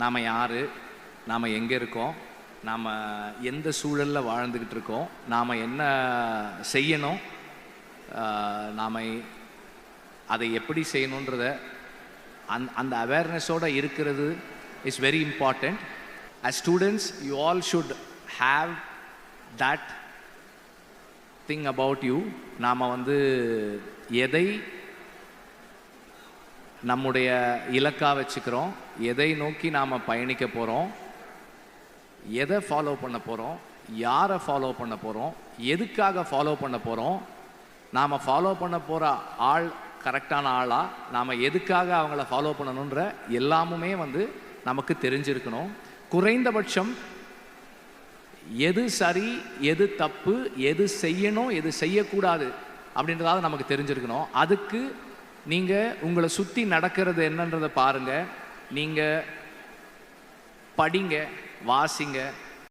நாம் யார்? நாம் எங்கே இருக்கோம்? நாம் எந்த சூழலில் வாழ்ந்துக்கிட்டு இருக்கோம்? நாம் என்ன செய்யணும்? நாம் அதை எப்படி செய்யணுன்றத அந் அந்த அவேர்னஸோடு இருக்கிறது is very important as students you all should have that thing about you நாம் வந்து எதை நம்முடைய இலக்கா வச்சுக்கிறோம். எதை நோக்கி நாம் பயணிக்க போகிறோம் எதை ஃபாலோ பண்ண போகிறோம் யாரை ஃபாலோ பண்ண போகிறோம் எதுக்காக ஃபாலோ பண்ண போகிறோம் நாம் ஃபாலோ பண்ண போகிற ஆள் கரெக்டான ஆளாக நாம் எதுக்காக அவங்கள ஃபாலோ பண்ணணுன்ற எல்லாமுமே வந்து நமக்கு தெரிஞ்சிருக்கணும். குறைந்தபட்சம் எது சரி எது தப்பு எது செய்யணும் எது செய்யக்கூடாது அப்படின்றதாவது நமக்கு தெரிஞ்சிருக்கணும். அதுக்கு நீங்கள் உங்களை சுற்றி நடக்கிறது என்னன்றதை பாருங்கள் நீங்கள் படிங்க வாசிங்க